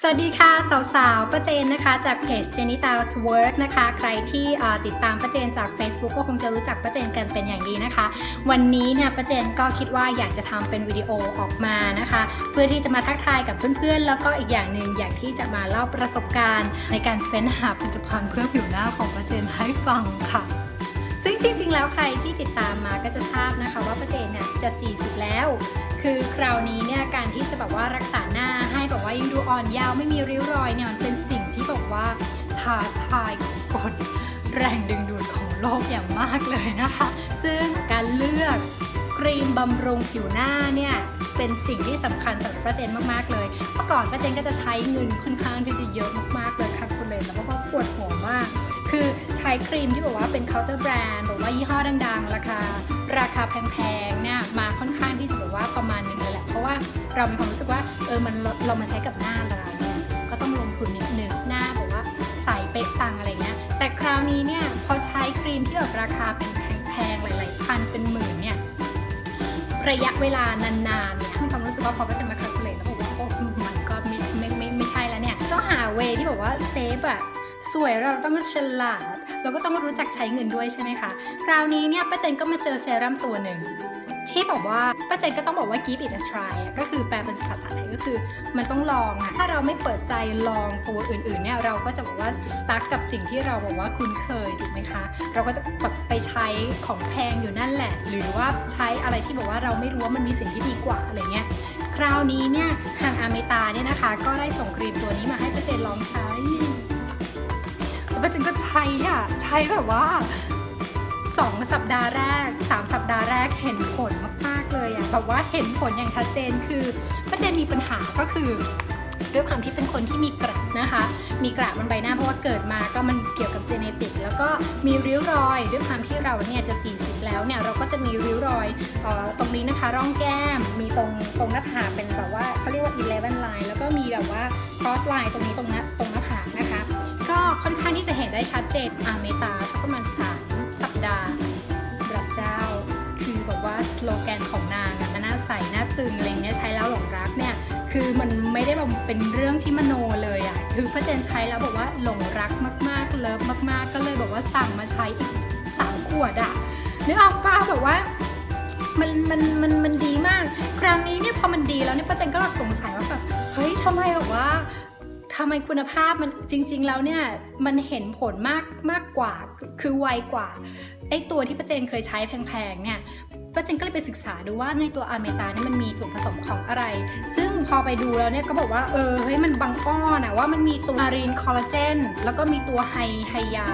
สวัสดีค่ะ สาวๆป้าเจนนะคะ จากเพจเจนิตา 's Work นะคะ ใครที่ติดตามป้าเจนจาก Facebook ก็คงจะรู้จักป้าเจนกันเป็นอย่างดีนะคะ วันนี้เนี่ยป้าเจนก็คิดว่าอยากจะทำเป็นวิดีโอออกมานะคะ เพื่อที่จะมาทักทายกับเพื่อนๆ แล้วก็อีกอย่างหนึ่งอยากที่จะมาเล่าประสบการณ์ ในการเฟ้นหาผลิตภัณฑ์เพื่อผิวหน้าของป้าเจนให้ฟังค่ะซึ่งจริงๆ แล้วใครที่ติดตามมาก็จะทราบนะคะ ว่าป้าเจนเนี่ยจะ 40 แล้ว คือคราวนี้เนี่ยการที่จะแบบว่ารักษาหน้าให้แบบว่ายังดูอ่อนเยาว์ไม่มีริ้วรอยเนี่ยมันเป็นสิ่งที่แบบว่าท้าทายกดแรงดึงดูดของโลกอย่างมากเลยนะคะ ซึ่งการเลือกครีมบำรุงผิวหน้าเนี่ยเป็นสิ่งที่สำคัญสำหรับป้าเจนมากๆเลยเมื่อก่อนป้าเจนก็จะใช้เงินค่อนข้างที่จะเยอะมากๆเลยค่ะคุณเลยแล้วก็ปวดหัวมาก คือใช้ครีมที่บอกว่าเป็นเคาน์เตอร์แบรนด์หรือว่ายี่ห้อดังๆราคา ราคาแพงๆเนี่ยมาค่อนข้างที่จะแบบว่าประมาณนึงเลยแหละ เพราะว่าเรามีความรู้สึกว่าเออมันเราเรามาใช้กับหน้าเราเนี่ยก็ต้องลงทุนนิดนึงหน้าแบบว่าใส่เป๊ะตังอะไรเงี้ยแต่คราวนี้เนี่ยพอใช้ครีมที่แบบราคาเป็นแพงๆหลายๆพันเป็นหมื่นเนี่ยระยะเวลานานๆเนี่ยมีความรู้สึกว่าพอก็จะมาคัลคูลเลตแล้วบอกว่าโอ้มันก็ไม่ไม่ไม่ไม่ใช่แล้วเนี่ยต้องหาเวที่แบบว่าเซฟอะสวยเราต้องฉลาด เราก็ต้องรู้จักใช้เงินด้วยใช่ไหมคะ คราวนี้เนี่ยป้าเจนก็มาเจอเซรั่มตัวหนึ่งที่บอกว่าป้าเจนก็ต้องบอกว่า give it a try ก็คือแปลเป็นภาษาไทยก็คือ มันต้องลองอะถ้าเราไม่เปิดใจลองตัวอื่นๆเนี่ยเราก็จะบอกว่า stuck กับสิ่งที่เราบอกว่าคุ้นเคยถูกไหมคะ เราก็จะแบบไปใช้ของแพงอยู่นั่นแหละ หรือว่าใช้อะไรที่บอกว่าเราไม่รู้ว่ามันมีสิ่งที่ดีกว่าอะไรเงี้ยคราวนี้เนี่ยทางอาเมตาเนี่ยนะคะ ก็ได้ส่งครีมตัวนี้มาให้ป้าเจนลองใช้ แล้วป้าเจนก็ใช้อะ ใช้แบบว่า2สัปดาห์แรก3สัปดาห์แรกเห็นผลมากๆเลยอะแบบว่าเห็นผลอย่างชัดเจนคือป้าเจนมีปัญหาก็คือด้วยความที่เป็นคนที่มีกระนะคะ มีกระบนใบหน้าเพราะว่าเกิดมาก็มันเกี่ยวกับเจเนติกแล้วก็มีริ้วรอย ด้วยความที่เราเนี่ยจะ 40 แล้วเนี่ยเราก็จะมีริ้วรอยออตรงนี้นะคะ ร่องแก้ม มีตรงตรงหน้าผากเป็นแบบว่าเขาเรียกว่า11 line แล้วก็มีแบบว่า cross line ตรงนี้ตรงหน้าตรง 7อาเมตาสักประมาณมสัปดาห์รับเจ้า คือแบบว่าสโลแกนของนางมันน่าใสน่าตึงอะไรเงี้ยใช้แล้วหลงรักเนี่ยคือมันไม่ได้แบบเป็นเรื่องที่มโนเลยอะ่ะคือพระเจนใช้แล้วบอกว่าหลงรักมากๆเลิฟมาก ๆ ก็เลยบอกว่าสั่งมาใช้อีกสามขวดอะ่ะนึกออกปาแบบว่ามันมันมันมันดีมาก ครั้งนี้เนี่ยพอมันดีแล้วเนี่ยพระเจนก็หลับสงสัยว่าแบบเฮ้ยทำไมแบบว่า ทำไมคุณภาพมันจริง ๆ แล้วเนี่ยมันเห็นผลมากมากกว่าคือไวกว่าไอตัวที่ป้าเจนเคยใช้แพงๆเนี่ยป้าเจนก็เลยไปศึกษาดูว่าในตัวอาเมตาเนี่ยมันมีส่วนผสมของอะไร ซึ่งพอไปดูแล้วเนี่ยก็บอกว่าเออเฮ้ยมันบางก้อนอะว่ามันมีตัวอารีนคอลลาเจนแล้วก็มีตัวไฮไฮยา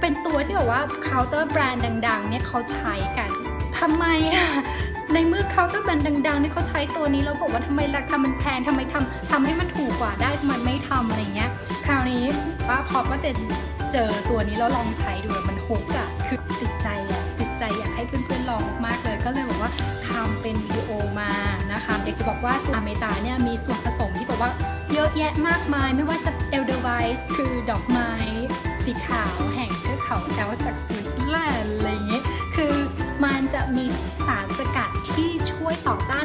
เป็นตัวที่แบบว่าเคาน์เตอร์แบรนด์ดัง ๆ เนี่ยเขาใช้กันทำไมอะในเมื่อเคาน์เตอร์แบรนด์ดังๆเนี่ยเขาใช้ตัวนี้แล้วบอกว่าทำไมราคามันแพงทำไมทำำอะไรเงี้ย คราวนี้ป้าพอก็จะเจอตัวนี้แล้วลองใช้ดูมันฮุกอะคือติดใจอะติดใจอยากให้เพื่อนๆลองมากๆเลย ก็เลยบอกว่าทำเป็นวิดีโอมานะคะเด็กจะบอกว่าตัวอเมตาเนี่ยมีส่วนผสมที่แบบว่าเยอะแยะมากมาย ไม่ว่าจะเอลเดอร์ไวส์คือดอกไม้สีขาวแห่งเทือกเขาแอลจากสวิตเซอร์แลนด์อะไรเงี้ยคือมันจะมีสารสกัดที่ช่วยต่อ